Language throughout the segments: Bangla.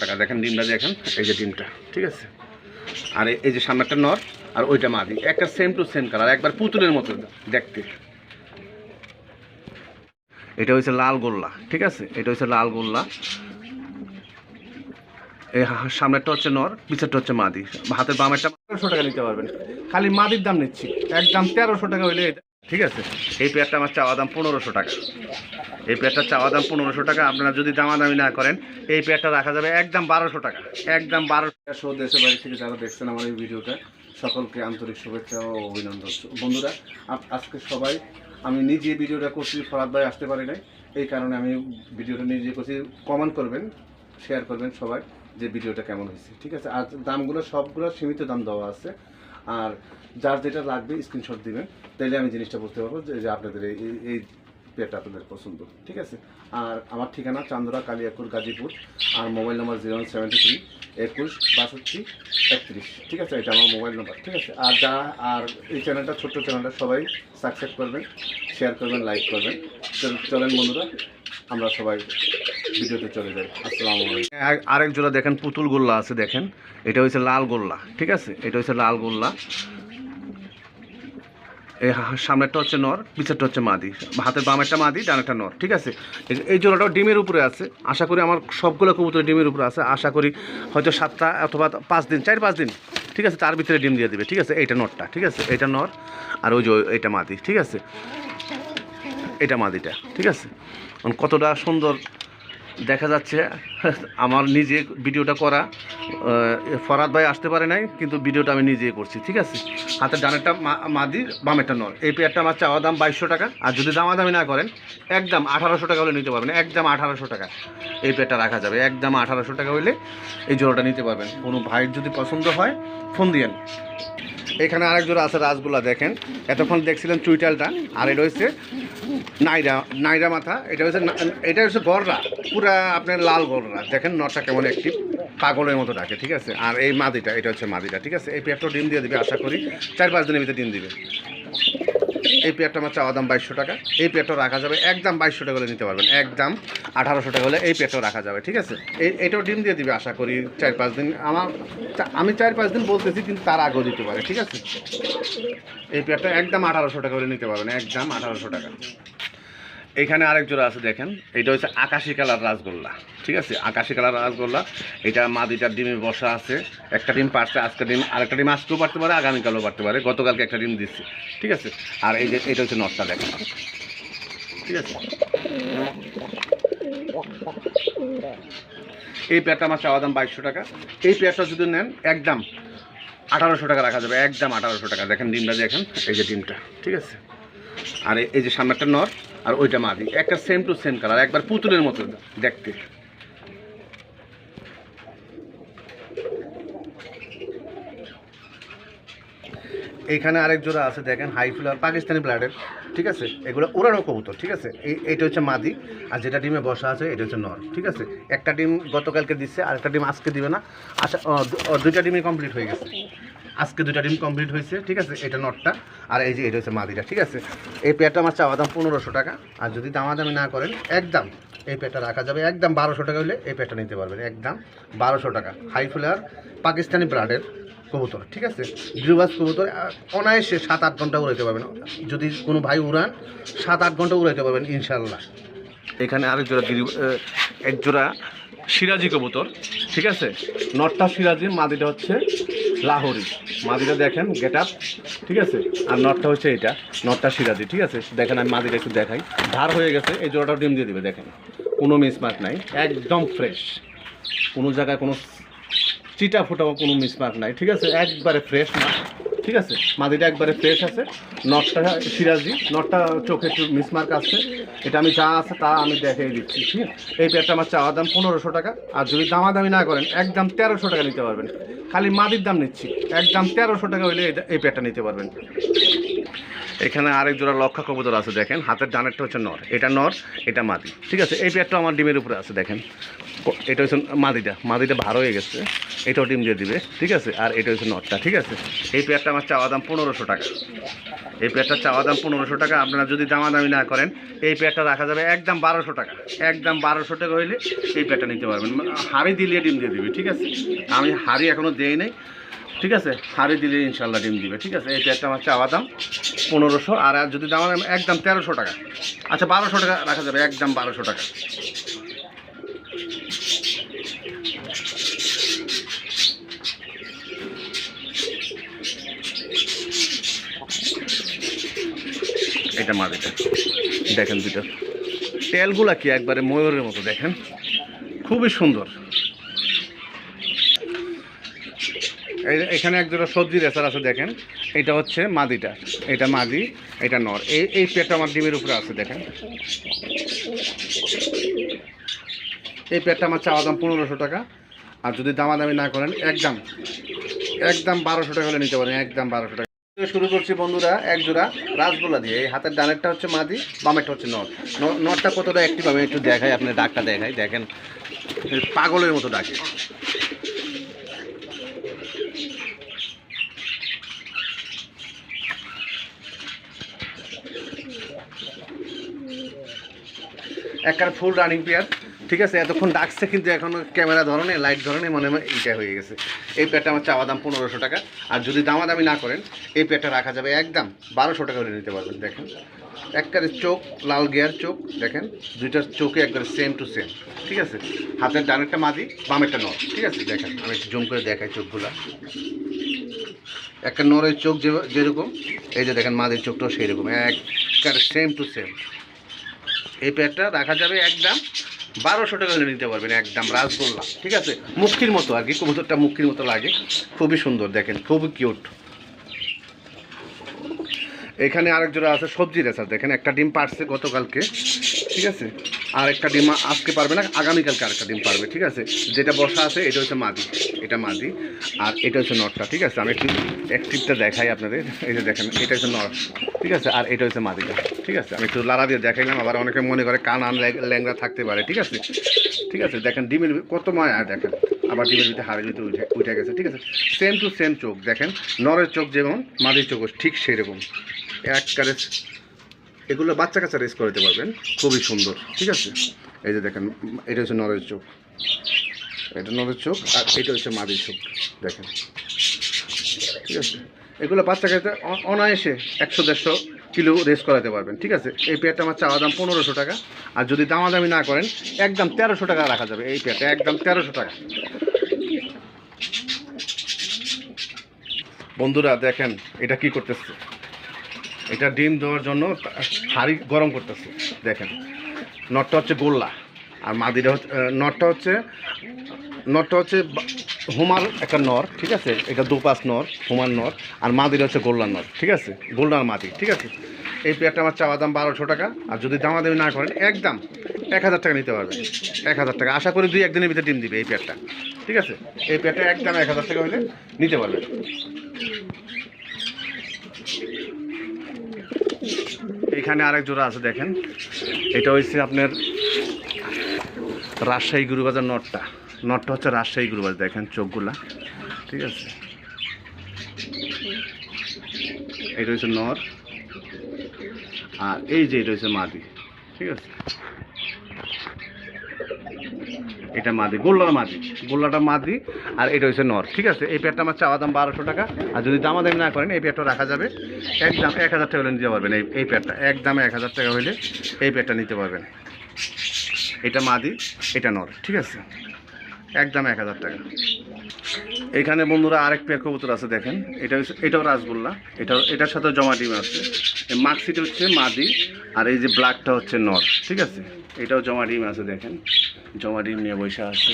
টাকা। দেখেন ডিমটা দেখেন, এই যে ডিমটা, ঠিক আছে? আর এই- যে সামনেরটা নর, আর ওইটা মাদি। একটা সেম টু সেম কালার একবার পুতুলের মতো দেখতে। এটা হচ্ছে লাল গোল্লা, ঠিক আছে? এটা হচ্ছে লাল গোল্লা। এই সামনেরটা হচ্ছে নর, পিছেরটা হচ্ছে মাদি। হাতের বামেরটা তেরোশো টাকা নিতে পারবেন। খালি মাদির দাম নিচ্ছি। একদম তেরোশো টাকা হইলে এটা ঠিক আছে? এই পেয়ারটা আমার চাওয়া দাম পনেরোশো টাকা। এই পেয়ারটা চাওয়া দাম পনেরোশো টাকা, আপনারা যদি দামাদামি না করেন, এই পেয়ারটা রাখা যাবে একদম বারোশো টাকা। একদম বারোশো টাকা। শো দেশে বাড়ি থেকে যারা দেখছেন আমার এই ভিডিওটা, সকলকে আন্তরিক শুভেচ্ছা ও অভিনন্দন। বন্ধুরা আজকে সবাই, আমি নিজে ভিডিওটা করছি, ফরাদ ভাই আসতে পারি নাই। এই কারণে আমি ভিডিওটা নিজে করছি। কমেন্ট করবেন, শেয়ার করবেন সবাই যে ভিডিওটা কেমন হয়েছে, ঠিক আছে? আর দামগুলো, সবগুলো সীমিত দাম দেওয়া আছে। আর যার যেটা লাগবে স্ক্রিনশট দিবেন, তাইলে আমি জিনিসটা বুঝতে পারব যে আপনাদের এই, এই- পেয়ারটা আপনাদের পছন্দ, ঠিক আছে? আর আমার ঠিকানা চান্দরা কালিয়াকুর গাজীপুর, আর mobile number zero seventy three একুশ বাষট্টি একত্রিশ, ঠিক আছে? এটা আমার মোবাইল নাম্বার, ঠিক আছে? আর যা, আর এই চ্যানেলটা, ছোট্ট চ্যানেলটা সবাই সাবস্ক্রাইব করবেন, শেয়ার করবেন, লাইক করবেন। চল- চলেন বন্ধুরা, আমরা সবাই ভিডিওতে চলে যাই। আলাইকুম। আরেক জোড়া দেখেন, পুতুল গোল্লা আছে, দেখেন। এটা হচ্ছে লাল গোল্লা, ঠিক আছে? এটা হচ্ছে লাল গোল্লা। এই সামনেরটা হচ্ছে নর, পিছেরটা হচ্ছে মাদি। হাতের বামেরটা মাদি, ডানেরটা নর, ঠিক আছে? এই- জোড়াটাও ডিমের উপরে আছে। আশা করি আমার সবগুলো কবুতর ডিমের উপরে আছে। আশা করি হয়তো সাতটা অথবা পাঁচ দিন, চার পাঁচ দিন, ঠিক আছে? তার ভিতরে ডিম দিয়ে দিবে, ঠিক আছে? এইটা নরটা, ঠিক আছে? এইটা নর, আর ওই যে এইটা মাদি, ঠিক আছে? এটা মাদিটা, ঠিক আছে? কতটা সুন্দর দেখা যাচ্ছে, আমার নিজে ভিডিওটা করা ফরাদ ভাই আসতে পারে নাই, কিন্তু ভিডিওটা আমি নিজে করছি, ঠিক আছে? হাতের ডানেরটা মাদি, বামেরটা নর। এই পেয়ারটা আমার চাওয়া দাম বাইশশো টাকা, আর যদি দামাদামি না করেন, একদম আঠারোশো টাকা হলে নিতে পারবেন, একদম আঠারোশো টাকা এই পেয়ারটা রাখা যাবে, একদম আঠারোশো টাকা হলে এই জোড়াটা নিতে পারবেন। কোনো ভাইয়ের যদি পছন্দ হয়, ফোন দিয়েন। এখানে আরেক জোড়া আছে রাজগুলা দেখেন। এতক্ষণ দেখছিলেন চুইটালটা, আর এটা হচ্ছে নাইরা নাইরা মাথা। এটা হচ্ছে এটা হচ্ছে গররা, পুরা আপনার লাল গররা। দেখেন নটটা কেমন একটি পাগলের মতো ডাকে ঠিক আছে? আর এই মাদিটা, এটা হচ্ছে মাদিটা, ঠিক আছে? এই পেটটা ডিম দিয়ে দিবে, আশা করি। চার পাঁচ দিনের ভিতরে ডিম দিবে। এই পেয়ারটা আমার চাওয়া দাম বাইশশো টাকা। এই পেয়ারটা রাখা যাবে। একদম বাইশশো টাকা হলে নিতে পারবেন। একদম আঠারোশো টাকা হলে এই পেয়ারটাও রাখা যাবে, ঠিক আছে? এই এটাও ডিম দিয়ে দিবে, আশা করি, চার পাঁচ দিন। আমার আমি চার পাঁচ দিন বলতেছি, কিন্তু তার আগেও দিতে পারে, ঠিক আছে? এই পেয়ারটা একদম আঠারোশো টাকা হলে নিতে পারবেন। একদম আঠারোশো টাকা। এখানে আরেক জোড়া আছে দেখেন। এটা হচ্ছে আকাশি কালার রাসগোল্লা, ঠিক আছে? আকাশি কালার রাসগোল্লা। এটা মাদিটার ডিমে বসা আছে। একটা ডিম পারছে, আজকে ডিম, আরেকটা ডিম আজকেও পারতে পারে, আগামীকালও পারতে পারে। গতকালকে একটা ডিম দিচ্ছে, ঠিক আছে? আর এই যে, এটা হচ্ছে নটটা দেখেন। ঠিক আছে? এই পেয়ারটা আমার চাওয়া দাম বাইশশো টাকা। এই পেয়ারটা যদি নেন, একদম আঠারোশো টাকা রাখা যাবে, একদম আঠারোশো টাকা। দেখেন ডিমটা দেখেন, এই যে ডিমটা, ঠিক আছে? আর এই- যে সামনে একটা নর আর ওইটা মাদি একটা সেম টু সেম কালার একবার পুতুলের মতো দেখতে। এখানে আরেক জোড়া আছে, দেখেন, হাই ফ্লাওয়ার পাকিস্তানি ব্লাডের, ঠিক আছে? এগুলো উড়ানো কবুতর, ঠিক আছে? এই, এইটা হচ্ছে মাদি আর যেটা ডিমে বসা আছে, এটা হচ্ছে নর, ঠিক আছে? একটা ডিম গতকালকে দিচ্ছে আর একটা ডিম আজকে দিবে না। আচ্ছা দুইটা ডিমই কমপ্লিট হয়ে গেছে। আজকে দুইটা ডিম কমপ্লিট হয়েছে, ঠিক আছে? এটা নটটা, আর এই যে এটা হচ্ছে মাদিটা, ঠিক আছে? এই পেয়ারটা আমার চাওয়া দাম পনেরোশো টাকা, আর যদি দামা দামাদামি না করেন, একদম এই পেয়ারটা রাখা যাবে, একদম বারোশো টাকা হলে এই পেয়ারটা নিতে পারবেন, একদম বারোশো টাকা। হাই ফ্লাওয়ার পাকিস্তানি ব্রাডের কবুতর, ঠিক আছে? গ্রিবাস কবুতর অনায়াসে সাত আট ঘণ্টা উড়াইতে পারবেন। যদি কোনো ভাই উড়ান সাত আট ঘণ্টা উড়াইতে পারবেন ইনশাল্লাহ এখানে আরেক জোড়া এক জোড়া সিরাজি কবুতর, ঠিক আছে? নটটা সিরাজি, মাদিটা হচ্ছে লাহোরি। মাদিটা দেখেন গেট আপ ঠিক আছে? আর নটটা হচ্ছে এটা নটটা সিরাজি ঠিক আছে? দেখেন, আমি মাদিটা একটু দেখাই। ধার হয়ে গেছে, এই জোড়াটাও ডিম দিয়ে দেবে, দেখেন। কোনো মিসমার্ক নাই, একদম ফ্রেশ কোনো জায়গায় কোনো চিটা ফোটাও কোনো মিসমার্ক নাই, ঠিক আছে? একবারে ফ্রেশ না। ঠিক আছে? মাদিটা একবারে ফ্রেশ আছে। নটটা সিরাজি নটটা চোখে একটু মিসমার্ক আছে। এটা আমি যা আছে তা আমি দেখিয়ে দিচ্ছি, ঠিক আছে? এই পেয়ারটা আমার চাওয়া দাম পনেরোশো টাকা। আর যদি দামাদামি না করেন, একদম তেরোশো টাকা নিতে পারবেন। খালি মাদির দাম নিচ্ছি। একদম তেরোশো টাকা এটা- এই পেয়ারটা নিতে পারবেন। এখানে আরেক জোড়া লক্ষা কবুতর আছে, দেখেন। হাতের ডানেরটা হচ্ছে নর। এটা নর, এটা মাদি। ঠিক আছে? এই পেয়ারটা আমার ডিমের উপরে আছে, দেখেন। এটা হচ্ছে মাদিটা। মাদিটা ভার হয়ে গেছে। এটাও ডিম দিয়ে দিবে, ঠিক আছে? আর এটা হচ্ছে নটটা ঠিক আছে? এই পেয়ারটা আমার চাওয়া দাম পনেরোশো টাকা। এই পেয়ারটা চাওয়া দাম পনেরোশো টাকা। আপনারা যদি দামাদামি না করেন, এই পেয়ারটা রাখা যাবে একদম বারোশো টাকা। একদম বারোশো টাকা হইলে এই পেয়ারটা নিতে পারবেন। হাড়ি দিলে ডিম দিয়ে দিবে, ঠিক আছে? আমি হাড়ি এখনও দেই নাই, ঠিক আছে? হাড়ি দিলে ইনশাল্লাহ ডিম দিবে, ঠিক আছে? এই পেয়ারটা আমার চাওয়া দাম পনেরোশো, আর আর যদি দাম একদম তেরোশো টাকা। আচ্ছা বারোশো টাকা রাখা যাবে, একদম বারোশো টাকা। এটা মাদিটা দেখেন দুটো। তেলগুলা কি একবারে ময়ূরের মতো দেখেন? খুবই সুন্দর। এখানে একজোড়া সবজি রেসার আছে দেখেন। এটা হচ্ছে মাদিটা। এটা মাদি, এটা নর। এই এই পেটটা আমার ডিমের উপরে আছে দেখেন। এই পেটটা আমার চাওয়া দাম পনেরোশো টাকা। আর যদি দামাদামি না করেন, একদম একদম বারোশো টাকা হলে নিতে পারেন। একদম বারোশো টাকা। শুরু করছি বন্ধুরা, এক জোড়া রাসগোল্লা দিয়ে। এই হাতের ডানেরটা হচ্ছে মাদি, বামেরটা হচ্ছে নট ন- নরটা কতটা অ্যাক্টিভ আমি একটু দেখাই আপনি ডাকটা দেখাই। দেখেন, পাগলের মতো ডাকে। একবার ফুল রানিং পেয়ার ঠিক আছে, এতক্ষণ ডাকছে কিন্তু এখন ক্যামেরা ধরনে লাইট ধরনে মনে হয় এইটা হয়ে গেছে। এই পেয়ারটা আমার চাওয়া দাম পনেরোশো টাকা। আর যদি দামাদামি না করেন, এই পেয়ারটা রাখা যাবে একদম বারোশো টাকা করে নিতে পারবেন, দেখেন। একবারে চোখ, লাল গিয়ার চোখ, দেখেন। দুইটার চোখে একবারে সেম টু সেম ঠিক আছে? হাতের ডানেরটা মাদি, বামেরটা নয় ঠিক আছে? দেখেন, আমি একটু জুম করে দেখাই চোখগুলা। একটা নরের চোখ যে, যেরকম, এই যে দেখেন, মাদির চোখটাও সেই রকম একবারে সেম টু সেম এই প্যাডটা রাখা যাবে একদম বারোশো টাকা নিতে পারবেন, একদম রাসগোল্লা, ঠিক আছে? মুক্তির মতো আর কি, কবুতরটা মুখির মতো লাগে, খুবই সুন্দর, দেখেন, খুবই কিউট এখানে আরেক জোড়া আছে সবজি রেসার, দেখেন, একটা ডিম পারছে গতকালকে, ঠিক আছে? আর একটা ডিম আজকে পারবে না, আগামীকালকে আরেকটা ডিম পারবে, ঠিক আছে? যেটা বসা আছে, এটা হচ্ছে মাদি, এটা মাদি, আর এটা হচ্ছে নটটা, ঠিক আছে? আমি একটু অ্যাক্টিভটা দেখাই আপনাদের, এই যে দেখেন, এটা হচ্ছে নট, ঠিক আছে? আর এটা হচ্ছে মাদিটা, ঠিক আছে? আমি একটু লাড়া দিয়ে দেখাইলাম, আবার অনেকে মনে করে কান আন ল্যাংরা থাকতে পারে, ঠিক আছে? ঠিক আছে, দেখেন, ডিমের কত ময় আর দেখেন, আবার ডিমের ভিতরে হাড়ের ভিতরে উঠে উঠে গেছে, ঠিক আছে? সেম টু সেম চোখ, দেখেন, নরের চোখ যেমন, মাদির চোখ ঠিক সেই রকম একবারে এগুলো বাচ্চা কাচ্চা রেস করতে পারবেন। খুবই সুন্দর, ঠিক আছে? এই যে দেখেন, এটা হচ্ছে নরের চোখ। এটা নরের চোখ, আর এটা হচ্ছে মাদির চোখ, দেখেন। ঠিক আছে? এগুলো বাচ্চা কাচ্চা অনায়াসে একশো, দেড়শো কিলো রেস করাতে পারবেন, ঠিক আছে? এই পেয়ারটা আমার চাওয়া দাম পনেরোশো টাকা, আর যদি দামাদামি না করেন, একদম তেরোশো টাকা রাখা যাবে এই পেয়ারটা, একদম তেরোশো টাকা। বন্ধুরা, দেখেন, এটা কি করতেছে? এটা ডিম দেওয়ার জন্য হাঁড়ি গরম করতেছে, দেখেন। নটটা হচ্ছে গোল্লা, আর মাদিটা হচ্ছে নটটা হচ্ছে নটটা হচ্ছে হুমার একটা নর, ঠিক আছে? এটা দুপাশ নর হুমার নর, আর মাদিটা হচ্ছে গোল্লার নর, ঠিক আছে? গোল্লার মাদি, ঠিক আছে? এই পেয়ারটা আমার চাওয়া দাম বারোশো টাকা, আর যদি দামা দামাদামি না করেন, একদম এক হাজার টাকা নিতে পারবেন, এক হাজার টাকা। আশা করি দুই একদিনের ভিতরে ডিম দিবে এই পেয়ারটা, ঠিক আছে? এই পেয়ারটা একদম এক হাজার টাকা হলে নিতে পারবেন। এখানে আরেক জোড়া আছে, দেখেন। এটা হচ্ছে আপনার রাজশাহী গুরুবাজার নটটা। নটটা হচ্ছে রাজশাহী গুরুবাজার, দেখেন চোখগুলা। ঠিক আছে? এটা হচ্ছে নর। আর এই যে এটা হচ্ছে মাদি। ঠিক আছে? এটা মাদি, গোল্লার মাদি। গোল্লাটা মাদি আর এটা হচ্ছে নর, ঠিক আছে? এই পেয়ারটা আমার চাওয়া দাম বারোশো টাকা। আর যদি দামাদামি না করেন, এই পেয়ারটা রাখা যাবে। একদম এক হাজার টাকা হলে নিতে পারবেন এই এই পেয়ারটা। এক দামে এক হাজার টাকা হলে এই পেয়ারটা নিতে পারবেন। এটা মাদি, এটা নর, ঠিক আছে? এক একদম এক হাজার টাকা। এখানে বন্ধুরা আরেক পেয়ার কবুতর আছে, দেখেন। এটা হচ্ছে এটাও রাসগোল্লা। এটাও এটার সাথে জমা ডিম আছে। মার্কশিট হচ্ছে মাদি, আর এই যে ব্ল্যাকটা হচ্ছে নর, ঠিক আছে? এটাও জমা ডিম আছে, দেখেন। জমা ডিম নিয়ে বসে আছে।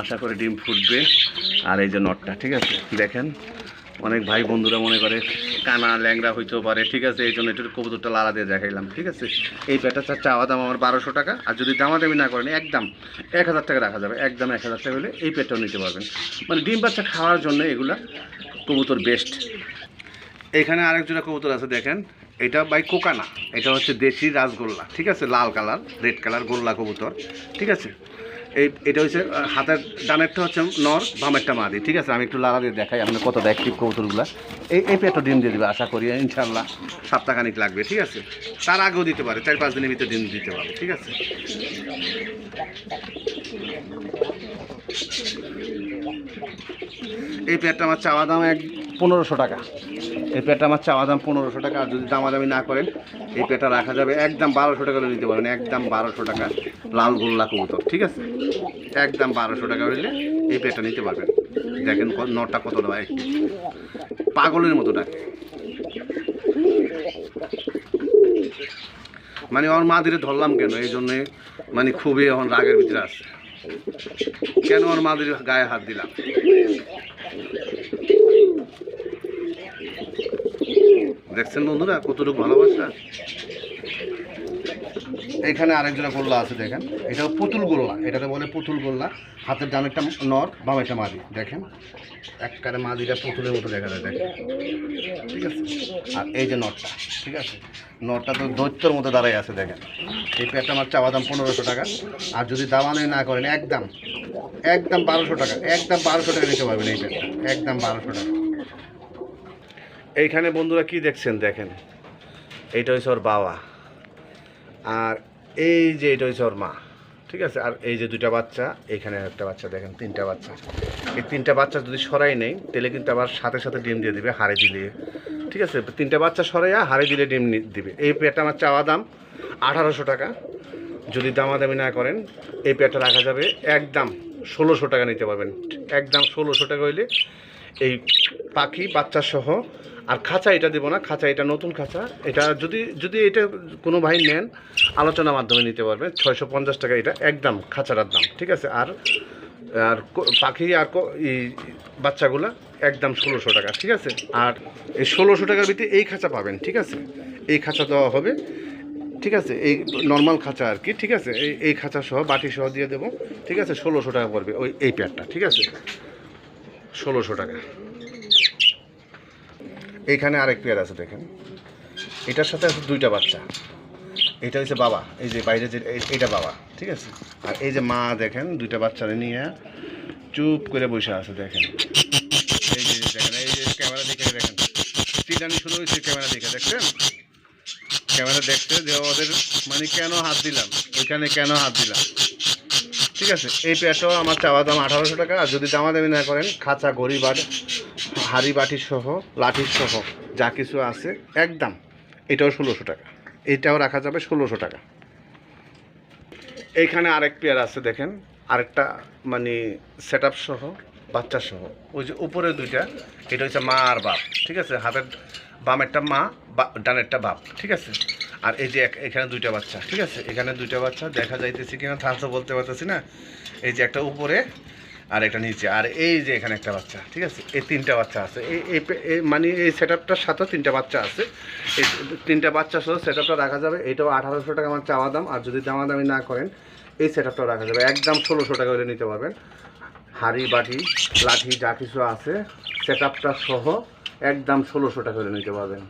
আশা করে ডিম ফুটবে। আর এই যে নটটা, ঠিক আছে? দেখেন, অনেক ভাই বন্ধুরা মনে করে, কানা ল্যাংরা হইতেও পারে, ঠিক আছে? এই জন্য একটু কবুতরটা লাড়া দিয়ে দেখাইলাম, ঠিক আছে? এই প্যাটারটা চাওয়া দাম আমার বারোশো টাকা, আর যদি দামাদামি না করেন, একদম এক হাজার টাকা রাখা যাবে, একদম এক হাজার টাকা হলে এই পেটটাও নিতে পারবেন। মানে ডিম বাচ্চা খাওয়ার জন্য এগুলা কবুতর বেস্ট এখানে আরেক জোড়া কবুতর আছে, দেখেন। এটা বাই কোকানা। এটা হচ্ছে দেশি রাসগোল্লা, ঠিক আছে? লাল কালার, রেড কালার গোল্লা কবুতর, ঠিক আছে? এই, এটা হচ্ছে হাতের ডানেরটা হচ্ছে নর, বামেরটা মাদি, ঠিক আছে? আমি একটু লালা দিয়ে দেখাই আপনি কত অ্যাক্টিভ কবুতরগুলো। এই এই পেটটা ডিম দিয়ে দেবে, আশা করি ইনশাল্লাহ সপ্তাহখানিক লাগবে, ঠিক আছে? তার আগেও দিতে পারে, চার পাঁচ দিনের ভিতরে ডিম দিতে পারে, ঠিক আছে? এই পেটটা আমার চাওয়া দাম এক পনেরোশো টাকা। এই পেয়ারটা আমার চাওয়া দাম পনেরোশো টাকা, আর যদি দামাদামি না করেন, এই পেয়ারটা রাখা যাবে একদম বারোশো টাকা হলে নিতে পারেন একদম বারোশো টাকা লাল গোল্লা কবুতর, ঠিক আছে? একদম বারোশো টাকা হইলে এই পেয়ারটা নিতে পারবেন। দেখেন নটটা কত দেওয়া পাগলের মতো ডাকে। মানে ওর মা ধীরে ধরলাম কেন? এই জন্যে মানে খুবই এখন রাগের ভিতরে আসছে কেন ওর মা ধীরে গায়ে হাত দিলাম? দেখছেন বন্ধুরা, কতটুকু ভালোবাসা? এখানে আরেকজোড়া গোল্লা আছে, দেখেন। এটা পুতুল গোল্লা, এটাকে বলে পুতুল গোল্লা। হাতের ডানেরটা নর বামেরটা মাদি, দেখেন। একবারে মাদিটা পুতুলের মতো দেখা যায়, দেখেন। ঠিক আছে? আর এই যে নটটা ঠিক আছে? নটটা তো দৈত্যর মতো দাঁড়াই আছে, দেখেন। এই পেয়ারটা আমার চাওয়া দাম পনেরোশো টাকা। আর যদি দামানে না করেন, একদম একদম বারোশো টাকা, একদম বারোশো টাকা নিতে পারবেন এই পেয়ারটা একদম বারোশো টাকা। এইখানে বন্ধুরা কি দেখছেন? দেখেন। এইটা হচ্ছে ওর বাবা। আর এই যে এটা হচ্ছে ওর মা, ঠিক আছে? আর এই যে দুইটা বাচ্চা, এইখানে একটা বাচ্চা, দেখেন, তিনটা বাচ্চা। এই তিনটা বাচ্চা যদি সরাই নেই, তাহলে কিন্তু আবার সাথে সাথে ডিম দিয়ে দিবে, হাড়ে দিলে। ঠিক আছে? তিনটা বাচ্চা সরাইয়া হাড়ে দিলে ডিম দিবে। এই পেয়ারটা আমার চাওয়া দাম আঠারোশো টাকা। যদি দামাদামি না করেন, এই পেয়ারটা রাখা যাবে একদম ষোলোশো টাকা নিতে পারবেন। একদম ষোলোশো টাকা হইলে এই পাখি বাচ্চা সহ আর খাঁচা এটা দেবো না, খাঁচা এটা নতুন খাঁচা। এটা যদি যদি এটা কোনো ভাই নেন, আলোচনার মাধ্যমে নিতে পারবেন ছয়শো পঞ্চাশ টাকা এটা, একদম খাঁচাটার দাম, ঠিক আছে? আর আর পাখি আর বাচ্চাগুলা একদম ষোলোশো টাকা, ঠিক আছে? আর এই ষোলোশো টাকার ভিতরে এই খাঁচা পাবেন, ঠিক আছে? এই খাঁচা দেওয়া হবে, ঠিক আছে? এই নর্মাল খাঁচা আর কি, ঠিক আছে? এই এই খাঁচা সহ, বাটি সহ দিয়ে দেবো, ঠিক আছে? ষোলোশো টাকা পড়বে ওই, এই প্যাডটা, ঠিক আছে? ষোলোশো টাকা। এইখানে আরেক পেয়ার আছে দেখেন। এটার সাথে আছে দুইটা বাচ্চা। এটা হচ্ছে বাবা, এই যে বাইরে যে এইটা বাবা, ঠিক আছে? আর এই যে মা দেখেন, দুইটা বাচ্চারে নিয়ে চুপ করে বসে আছে, দেখেন। এই যে দেখেন, এই যে ক্যামেরা দেখে দেখেন। চিটানি শুরু হয়েছে ক্যামেরা দেখে, দেখছেন? ক্যামেরা দেখতে যে ওদের মানে কেন হাত দিলাম? ওইখানে কেন হাত দিলাম? ঠিক আছে, এই পেয়ারটাও আমার চাওয়া দাম আঠারোশো টাকা, আর যদি দামাদামি না করেন, খাঁচা ঘড়ি বাট হাড়ি বাটি সহ, লাঠি সহ, যা কিছু আছে, একদম, এটাও ষোলোশো টাকা, এটাও রাখা যাবে ষোলোশো টাকা। এইখানে আরেক পেয়ার আছে, দেখেন, আরেকটা মানে সেট সহ, বাচ্চা সহ, ওই যে উপরে দুইটা, এটা হচ্ছে মা আর বাপ, ঠিক আছে? হাতের বামেরটা মা, বা- ডানেরটা বাপ, ঠিক আছে? আর এই যে এখানে দুইটা বাচ্চা, ঠিক আছে? এখানে দুইটা বাচ্চা, দেখা যাইতেছে কিনা থাকতে বলতে পারতেছি না। এই যে একটা উপরে আর একটা নিচে। আর এই যে এখানে একটা বাচ্চা, ঠিক আছে? এই তিনটা বাচ্চা আছে। এই এই মানে এই সেট আপটার সাথেও তিনটা বাচ্চা আছে। এই তিনটা বাচ্চা সহ সেট আপটা রাখা যাবে। এটাও আঠারোশো টাকা আমার চাওয়া দাম। আর যদি দামাদামি না করেন, এই সেট আপটাও রাখা যাবে। একদম ষোলোশো টাকা হলে নিতে পারবেন। হাড়ি, বাটি, লাঠি, যা কিছু আছে সেট আপটা সহ একদম ষোলোশো টাকা হলে নিতে পারবেন।